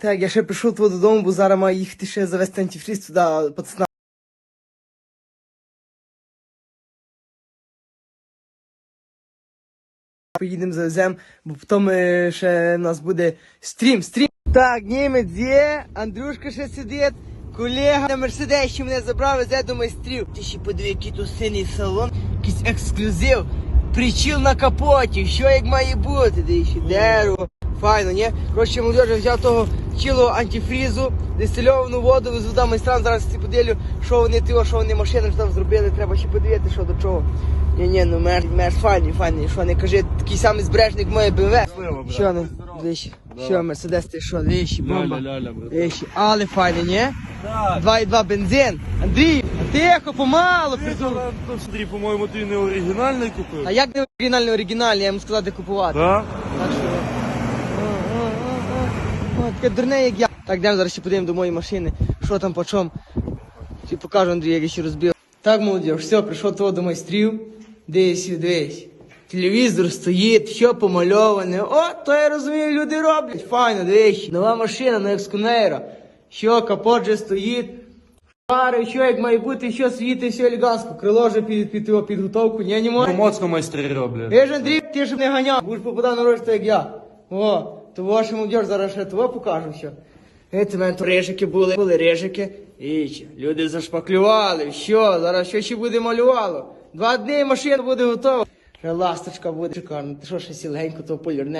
Так, я ще прийшов туди додому, бо зараз маю їхати ще завести антифріз туди пацана. Поїдемо завеземо, бо потім е, ще у нас буде стрім, стрім. Так, німець є, Андрюшка ще сидить, колега на Мерседесі мене забрав, везе до майстрів. Ти ще подиви, який тут синій салон, якийсь ексклюзив, причіл на капоті, що як має бути, де ще дерево. Файно, ні? Коротше, молодежі взяв того тіло антифрізу, дистильовану воду, з вода майстрам, зараз ці поділю, що вони ти, що вони машини що там зробили, треба ще подивити, що до чого. Ні, ні, ну мер, мер файний, файний, що не кажи, такий самий збережник моє БМВ. Що не? Двічі. Що, Мерседес, ти що, двічі, бомба. Двічі, але файний, ні? Так. 2,2 бензин. Андрій, тихо, помалу, придурок. Ну, Смотри, по-моєму, ти не оригінальний купив. А як не оригінальний оригінальний, я йому сказав, де купувати. Так? Так що. Таке дурне, як я. Так, йдемо зараз ще подивимо до моєї машини, що там по чому. Чи покажу Андрій, як я ще розбив. Так, молодіж, все, прийшов того до майстрів. Десь, десь. Телевізор стоїть, все помальоване. О, то я розумію, люди роблять. Файно, дивись. Нова машина на ексконейра. Що, капот же стоїть. Фари, що як має бути, що світить, все елегантно. Крило вже під, під його підготовку, ні, не може. Ну, моцно майстри роблять. Ви ж, Андрій, ти ж не ганяв, будеш попадав на рожь, так як я. О, то ваша молодь зараз ще того покажу що. Це мене то рижики були, були рижики. І люди зашпаклювали, що, зараз що ще буде малювало. Два дні машина буде готова. Ще ласточка буде шикарна. Ти що ще сіленько то полірне.